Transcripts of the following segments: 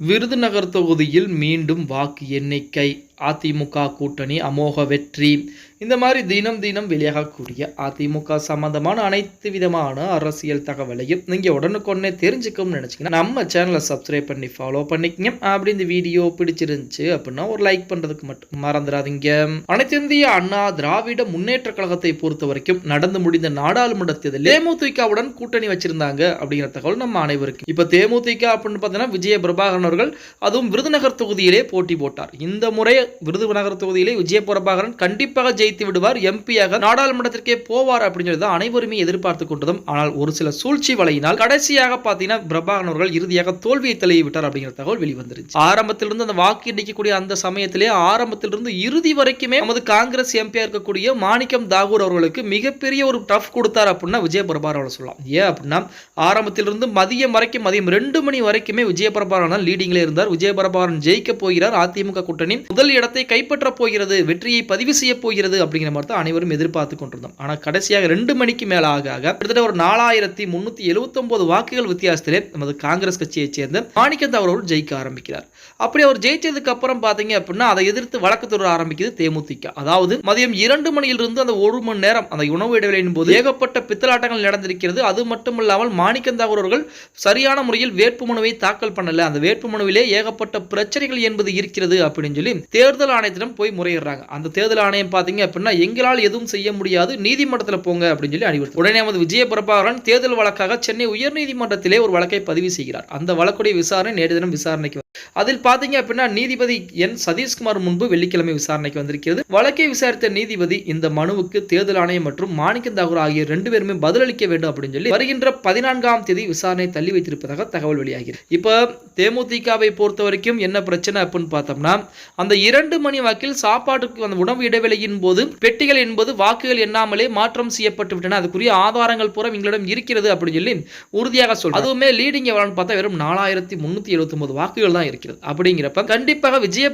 விருதுநகர் தொகுதியில் மீண்டும் வாக்கு எண்ணிக்கை அதிமுக கூட்டணி அமோக வெற்றி இந்த மாதிரி தினம் தினம் வெளியாகக்கூடிய அதிமுக சம்பந்தமான அனைத்து விதமான அரசியல் தகவலையும் நீங்கள் உடனுக்குடனே தெரிஞ்சுக்கணும்னு நினச்சிங்கன்னா நம்ம சேனலை சப்ஸ்கிரைப் பண்ணி ஃபாலோ பண்ணிக்கங்க. அப்படி இந்த வீடியோ பிடிச்சிருந்துச்சு அப்படின்னா ஒரு லைக் பண்ணுறதுக்கு மட்டும் மறந்துடாதீங்க. அனைத்து இந்திய அண்ணா திராவிட முன்னேற்ற கழகத்தை பொறுத்த வரைக்கும் நடந்து முடிந்த நாடாளுமன்ற தேர்தலில் தேமுதிகவுடன் கூட்டணி வச்சிருந்தாங்க அப்படிங்கிற தகவல் நம்ம அனைவருக்கும். இப்போ தேமுதிக அப்படின்னு பார்த்தீங்கன்னா விஜய பிரபாகரன் அவர்கள் அதுவும் விருதுநகர் தொகுதியிலே போட்டி போட்டார். இந்த முறை விருதுநகர் தொகுதியிலே விஜய பிரபாகரன் கண்டிப்பாக ஜெயித்து விடுவார். எம்பியாக நாடாளுமன்றத்திற்கே போவார் அப்படின்னு சொல்லி தான் அனைவருமே எதிர்பார்த்து கொண்டதும் ஆனால் ஒரு சில சூழ்ச்சி வலையினால் கடைசியாக பார்த்தீங்கன்னா பிரபாகரன் அவர்கள் இறுதியாக தோல்வியை தழுவி விட்டார் அப்படிங்கிற தகவல் வெளிவந்துருச்சு. ஆரம்பத்திலிருந்து அந்த வாக்கு எண்ணிக்கக்கூடிய அந்த சமயத்திலே ஆரம்பத்திலிருந்து இறுதி வரைக்குமே நமது காங்கிரஸ் எம்பியா இருக்கக்கூடிய மாணிக்கம் தாகூர் அவர்களுக்கு மிகப்பெரிய ஒரு டஃப் கொடுத்தார் அப்படின்னா விஜய பிரபாகரன் அவர்கள் சொல்லலாம். ஏன் அப்படின்னா ஆரம்பத்திலிருந்து மதியம் வரைக்கும் மதியம் ரெண்டு மணி வரைக்குமே விஜய பிரபாகரன் லீடிங்ல இருந்தார். விஜய பிரபாகரன் ஜெயிக்க போகிறார். அதிமுக கூட்டணி முதல் இடத்தை கைப்பற்றப் போகிறது வெற்றியை பதிவு செய்ய போகிறது அப்படிங்கிற மாதிரி தான் அனைவரும் எதிர்பார்த்து கொண்டிருந்தோம். ஆனால் கடைசியாக ரெண்டு மணிக்கு மேலாக கிட்டத்தட்ட ஒரு நாலாயிரத்தி முன்னூத்தி எழுபத்தொம்போது வாக்குகள் வித்தியாசத்திலே நமது காங்கிரஸ் கட்சியைச் சேர்ந்த மாணிக்கந்த் அவர்கள் ஜெயிக்க ஆரம்பிக்கிறார். அப்படி அவர் ஜெயிச்சதுக்கு அப்புறம் பார்த்தீங்க அப்படின்னா அதை எதிர்த்து வழக்கு தொடர ஆரம்பிக்குது தேமுதிக. அதாவது மதியம் இரண்டு மணியிலிருந்து அந்த ஒரு மணி நேரம் அந்த உணவு இடைவெளியின் போது ஏகப்பட்ட பித்தலாட்டங்கள் நடந்திருக்கிறது. அது மட்டும் இல்லாமல் மாணிக்கந்தாகூர் அவர்கள் சரியான முறையில் வேட்புமனுவை தாக்கல் பண்ணல. அந்த வேட்புமனுவிலே ஏகப்பட்ட பிரச்சனைகள் என்பது இருக்கிறது அப்படின்னு சொல்லி தேர்தல் ஆணையத்திடம் போய் முறையிடுறாங்க. அந்த தேர்தல் ஆணையம் பாத்தீங்க அப்படின்னா எங்களால் எதுவும் செய்ய முடியாது நீதிமன்றத்தில் போங்க அப்படின்னு சொல்லி அறிவுறுத்து உடனே நமது விஜய பிரபாகரன் தேர்தல் வழக்காக சென்னை உயர்நீதிமன்றத்திலே ஒரு வழக்கை பதிவு செய்கிறார். அந்த வழக்குடைய விசாரணை நேற்று தினம் விசாரணைக்கு அதில் பாத்தீங்க அப்படின்னா நீதிபதி என். சதீஷ்குமார் முன்பு வெள்ளிக்கிழமை விசாரணைக்கு வந்திருக்கிறது. வழக்கை விசாரித்த நீதிபதி இந்த மனுவுக்கு தேர்தல் ஆணையம் மற்றும் மாணிக்கம் தாகூர் ஆகிய ரெண்டு பேருமே பதிலளிக்க வேண்டும் அப்படின்னு சொல்லி வருகின்ற பதினான்காம் தேதி விசாரணை தள்ளி வைத்திருப்பதாக தகவல் வெளியாகிறது. இப்போ தேமுதிகவை பொறுத்த வரைக்கும் என்ன பிரச்சனை அப்படின்னு பார்த்தோம்னா அந்த இரண்டு மணி வாக்கில் சாப்பாட்டுக்கு அந்த உணவு இடைவெளியின் போது பெட்டிகள் என்பது வாக்குகள் எண்ணாமலே மாற்றம் செய்யப்பட்டு விட்டன. அதுக்குரிய ஆதாரங்கள் பூரா எங்களிடம் இருக்கிறது அப்படின்னு சொல்லி உறுதியாக சொல்றோம் அதுவுமே லீடிங் எவ்வளோன்னு பார்த்தா வெறும் நாலாயிரத்தி முன்னூத்தி எழுபத்தி ஒன்பது வாக்குகள் தான் இருக்கிறது. அப்படிங்கிறப்ப கண்டிப்பாக விஜய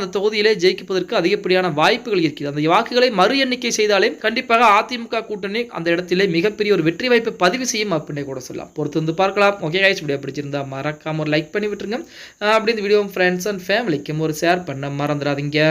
அந்த தொகுதியிலே ஜெயிப்பதற்கு அதிகப்படியான வாய்ப்புகள் இருக்கிறது அந்த வாக்குகளை மறு எண்ணிக்கை செய்தாலே கண்டிப்பாக அதிமுக கூட்டணி அந்த இடத்திலே மிகப்பெரிய ஒரு வெற்றி வாய்ப்பை பதிவு செய்யும் அப்படின்னு கூட சொல்லலாம். பொறுத்து வந்து பார்க்கலாம். ஓகே கைஸ் வீடியோ பிடிச்சிருந்தா மறக்காம ஒரு லைக் பண்ணி விட்டுருங்க. அப்படி இந்த வீடியோ ஃப்ரெண்ட்ஸ் அண்ட் ஃபேமிலிக்கும் ஒரு ஷேர் பண்ண மறந்துடாதீங்க.